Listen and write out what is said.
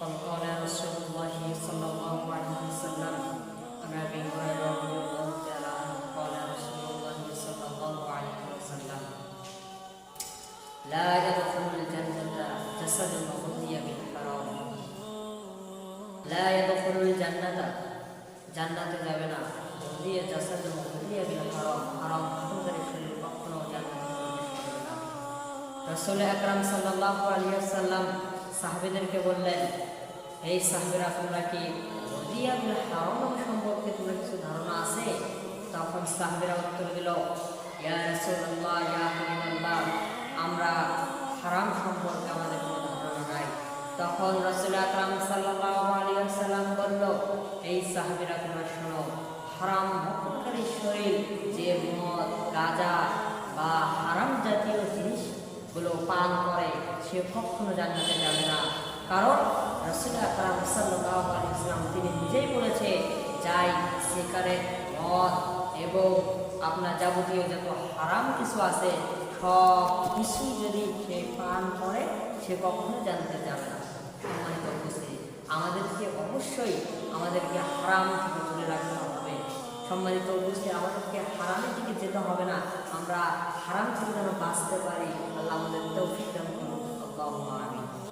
قال قال رسول الله صلى الله عليه وسلم عن ابي هريره رضي الله تعالى عنه قال رسول الله صلى الله عليه وسلم لا يدخل الجنة جسد غذي بالحرام لا يدخل الجنة জান্নাতে যাবে না দিয়ে জাসাদ দিয়ে বিল হারাম হারাম ভক্ষণকারী শরীর কখনো জান্নাতে প্রবেশ করবে না রাসূল আকরাম সাল্লাল্লাহু আলাইহি ওয়াসাল্লাম সাহাবীদেরকে বললেন, এই সাহাবীরা তোমরা কি হারাম সম্পর্কে তোমার কিছু ধারণা আছে? তখন সাহাবীরা উত্তর দিল আমরা হারাম সম্পর্কে আমাদের কোনো ধারণা নাই। তখন রাসূল আকরাম ওয়াসাল্লাম বলল, এই সাহাবীরা তোমরা শোনো, হারাম ভক্ষণকারী শরীর, যে মদ, গাঁজা বা হারাম জাতীয় জিনিসগুলো পান সে কখনো জান্নাতে যাবে না। কারণ আলাইহি তিনি নিজেই বলেছে, যাই সিগারেট মদ এবং আপনার যাবতীয় যত হারাম কিছু আছে, সব কিছু যদি সে পান করে, সে কখনো জানতে যাবে না। সম্মানিত উপস্থিতি, আমাদেরকে অবশ্যই আমাদেরকে হারাম থেকে দূরে রাখতে হবে। সম্মানিত উপস্থিতি, আমাদেরকে হারামের দিকে যেতে হবে না। আমরা হারাম থেকে যেন বাঁচতে পারি